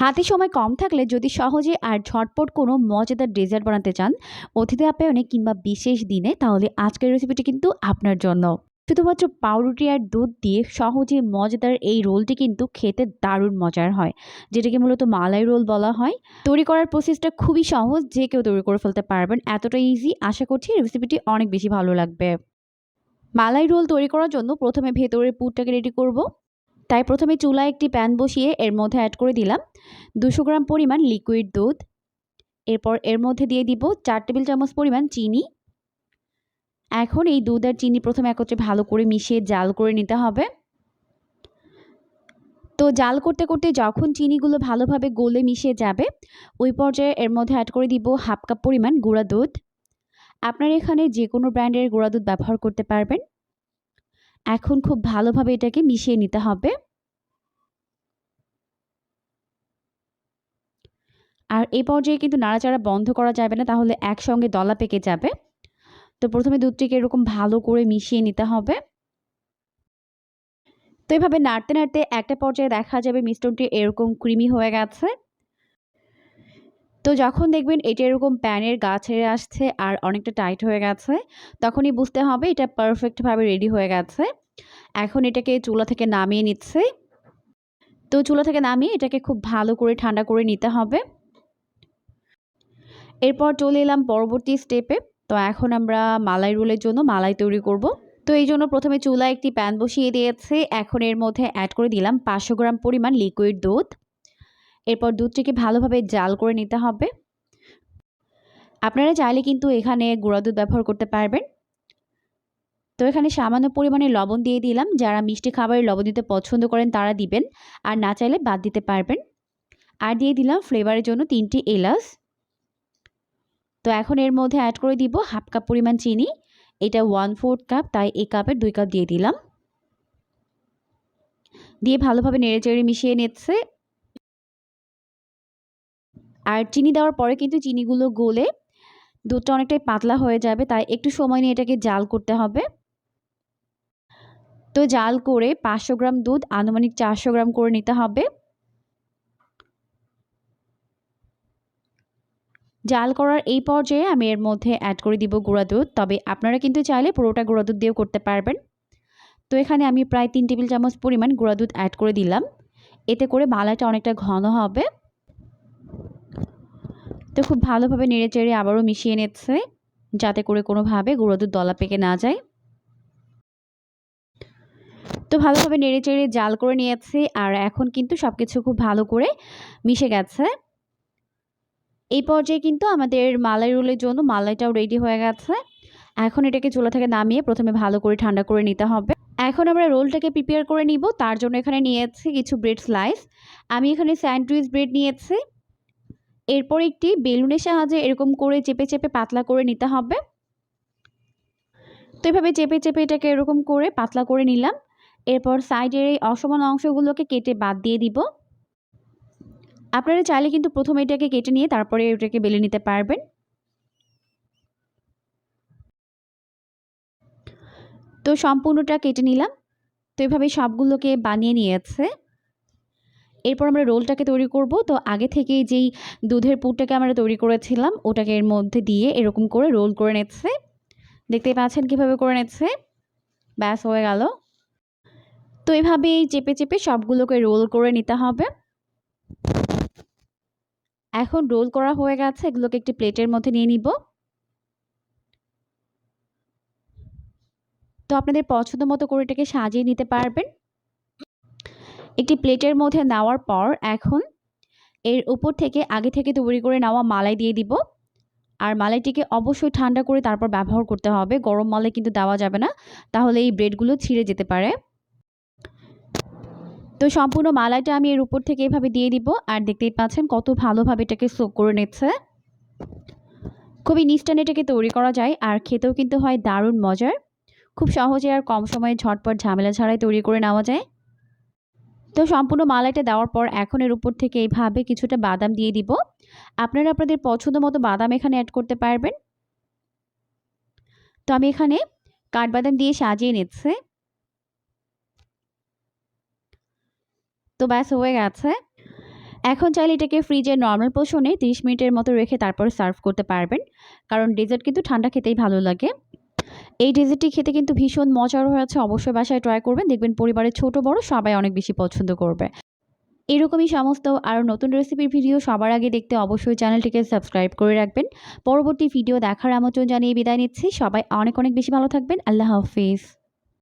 হাতে সময় কম থাকলে যদি সহজে আর ঝটপট কোনো মজাদার ডেজার্ট বানাতে চান অতিথি আপ্যায়নে কিংবা বিশেষ দিনে, তাহলে আজকের রেসিপিটি কিন্তু আপনার জন্য। শুধুমাত্র পাউরুটি আর দুধ দিয়ে সহজে মজাদার এই রোলটি কিন্তু খেতে দারুণ মজার হয়, যেটাকে মূলত মালাই রোল বলা হয়। তৈরি করার প্রসেসটা খুবই সহজ, যে কেউ তৈরি করে ফেলতে পারবেন। এতটা ইজি আশা করছি রেসিপিটি অনেক বেশি ভালো লাগবে। মালাই রোল তৈরি করার জন্য প্রথমে ভেতরের পুরটাকে রেডি করব। তাই প্রথমে চুলায় একটি প্যান বসিয়ে এর মধ্যে অ্যাড করে দিলাম। দুশো গ্রাম পরিমাণ লিকুইড দুধ। এরপর এর মধ্যে দিয়ে দিব চার টেবিল চামচ পরিমাণ চিনি। এখন এই দুধ আর চিনি প্রথমে একত্রে ভালো করে মিশিয়ে জাল করে নিতে হবে। তো জাল করতে করতে যখন চিনিগুলো ভালোভাবে গলে মিশে যাবে, ওই পর্যায়ে এর মধ্যে অ্যাড করে দিব হাফ কাপ পরিমাণ গুঁড়া দুধ। আপনার এখানে যে কোনো ব্র্যান্ডের গুঁড়া দুধ ব্যবহার করতে পারবেন। এখন খুব ভালোভাবে এটাকে মিশিয়ে নিতে হবে। আর এই পর্যায়ে কিন্তু নাড়াচাড়া বন্ধ করা যাবে না, তাহলে একসঙ্গে দলা পেকে যাবে। তো প্রথমে দুধটিকে এরকম ভালো করে মিশিয়ে নিতে হবে। তো এভাবে নাড়তে নাড়তে একটা পর্যায়ে দেখা যাবে মিশ্রণটি এরকম ক্রিমি হয়ে গেছে। তো যখন দেখবেন এটা এরকম প্যানের গা ছেড়ে আসছে আর অনেকটা টাইট হয়ে গেছে, তখনই বুঝতে হবে এটা পারফেক্টভাবে রেডি হয়ে গেছে। এখন এটাকে চুলা থেকে নামিয়ে নিচ্ছে। তো চুলা থেকে নামিয়ে এটাকে খুব ভালো করে ঠান্ডা করে নিতে হবে। এরপর চলে এলাম পরবর্তী স্টেপে তো এখন আমরা মালাই রোলের জন্য মালাই তৈরি করব। তো এই জন্য প্রথমে চুলায় একটি প্যান বসিয়ে দিয়েছে। এখন এর মধ্যে অ্যাড করে দিলাম পাঁচশো গ্রাম পরিমাণ লিকুইড দুধ। এরপর দুধটিকে ভালোভাবে জাল করে নিতে হবে। আপনারা চাইলে কিন্তু এখানে গুঁড়া দুধ ব্যবহার করতে পারবেন। তো এখানে সামান্য পরিমাণে লবণ দিয়ে দিলাম। যারা মিষ্টি খাবারে লবণ দিতে পছন্দ করেন তারা দিবেন, আর না চাইলে বাদ দিতে পারবেন। আর দিয়ে দিলাম ফ্লেভারের জন্য তিনটি এলাচ। তো এখন এর মধ্যে অ্যাড করে দিব হাফ কাপ পরিমাণ চিনি। এটা ওয়ান ফোর্থ কাপ তাই এই কাপের দুই কাপ দিয়ে দিলাম। দিয়ে ভালোভাবে নেড়ে চেড়ে মিশিয়ে নিচ্ছে। আর চিনি দেওয়ার পরে কিন্তু চিনিগুলো গলে দুধটা অনেকটাই পাতলা হয়ে যাবে, তাই একটু সময় নিয়ে এটাকে জাল করতে হবে। তো জাল করে পাঁচশো গ্রাম দুধ, আনুমানিক চারশো গ্রাম করে নিতে হবে। জাল করার এই পর্যায়ে আমি এর মধ্যে অ্যাড করে দিব গুঁড়া দুধ, তবে আপনারা কিন্তু চাইলে পুরোটা গুঁড়া দুধ দিয়েও করতে পারবেন। তো এখানে আমি প্রায় তিন টেবিল চামচ পরিমাণ গুঁড়া দুধ অ্যাড করে দিলাম। এতে করে মালাটা অনেকটা ঘন হবে। তো খুব ভালোভাবে নেড়ে চেড়ে আবারও মিশিয়ে নিচ্ছে, যাতে করে কোনোভাবে গুঁড়ো দুধ দলা পেকে না যায়। তো ভালোভাবে নেড়ে চেড়ে জাল করে নিয়েছে আর এখন কিন্তু সব কিছু খুব ভালো করে মিশে গেছে। এই পর্যায়ে কিন্তু আমাদের মালাই রোলের জন্য মালাইটাও রেডি হয়ে গেছে। এখন এটাকে চুলা থেকে নামিয়ে প্রথমে ভালো করে ঠান্ডা করে নিতে হবে। এখন আমরা রোলটাকে প্রিপেয়ার করে নিব, তার জন্য এখানে নিয়েছি কিছু ব্রেড স্লাইস আমি এখানে স্যান্ডউইচ ব্রেড নিয়েছি। এরপর একটি বেলুনের সাহায্যে এরকম করে চেপে চেপে পাতলা করে নিতে হবে। তো এভাবে চেপে চেপে এটাকে এরকম করে পাতলা করে নিলাম। এরপর সাইডের এই অসমান অংশগুলোকে কেটে বাদ দিয়ে দিব। আপনারা চাইলে কিন্তু প্রথমে এটাকে কেটে নিয়ে তারপরে এটাকে বেলে নিতে পারবেন। তো সম্পূর্ণটা কেটে নিলাম। তো এভাবে সবগুলোকে বানিয়ে নিয়েছে। এরপর আমরা রোলটাকে তৈরি করব। তো আগে থেকে যেই দুধের পুরটাকে আমরা তৈরি করেছিলাম, ওটাকে এর মধ্যে দিয়ে এরকম করে রোল করে নিচ্ছে। দেখতেই পাচ্ছেন কীভাবে করে নিচ্ছে? ব্যাস, হয়ে গেল। তো এভাবে চেপে চেপে সবগুলোকে রোল করে নিতে হবে। এখন রোল করা হয়ে গেছে, এগুলোকে একটি প্লেটের মধ্যে নিয়ে নিব। তো আপনাদের পছন্দ মতো করে এটাকে সাজিয়ে নিতে পারবেন। একটি প্লেটের মধ্যে নেওয়ার পর এখন এর উপর থেকে আগে থেকে তৈরি করে নেওয়া মালাই দিয়ে দিব। আর মালাইটিকে অবশ্যই ঠান্ডা করে তারপর ব্যবহার করতে হবে। গরম মালাই কিন্তু দেওয়া যাবে না। তাহলে এই ব্রেডগুলো ছিঁড়ে যেতে পারে। তো সম্পূর্ণ মালাইটা আমি এর উপর থেকে এভাবে দিয়ে দিব। আর দেখতেই পাচ্ছেন কত ভালোভাবে এটাকে সোক করে নিচ্ছে। খুবই নিস্টানে এটাকে তৈরি করা যায়। আর খেতেও কিন্তু হয় দারুণ মজার। খুব সহজে আর কম সময়ে ঝটপট ঝামেলা ছাড়াই তৈরি করে নেওয়া যায়। তো সম্পূর্ণ মালাইটা দেওয়ার পর এখন এর উপর থেকে এইভাবে কিছুটা বাদাম দিয়ে দিব। আপনারা আপনাদের পছন্দ মতো বাদাম এখানে অ্যাড করতে পারবেন। তো আমি এখানে কাঠবাদাম দিয়ে সাজিয়ে নিচ্ছে। তো ব্যাস, হয়ে গেছে। এখন চাইলে এটাকে ফ্রিজে নর্মাল পোষণে তিরিশ মিনিটের মতো রেখে তারপর সার্ভ করতে পারবেন। কারণ ডেজার্ট কিন্তু ঠান্ডা খেতেই ভালো লাগে। এই ডেজার্টটি খেতে কিন্তু ভীষণ মজার হয়েছে অবশ্যই বাসায় ট্রাই করবেন। দেখবেন পরিবারের ছোট বড় সবাই অনেক বেশি পছন্দ করবে। এরকমই সমস্ত আরও নতুন রেসিপির ভিডিও সবার আগে দেখতে অবশ্যই চ্যানেলটিকে সাবস্ক্রাইব করে রাখবেন। পরবর্তী ভিডিও দেখার আমন্ত্রণ জানিয়ে বিদায় নিচ্ছি। সবাই অনেক অনেক বেশি ভালো থাকবেন। আল্লাহ হাফিজ।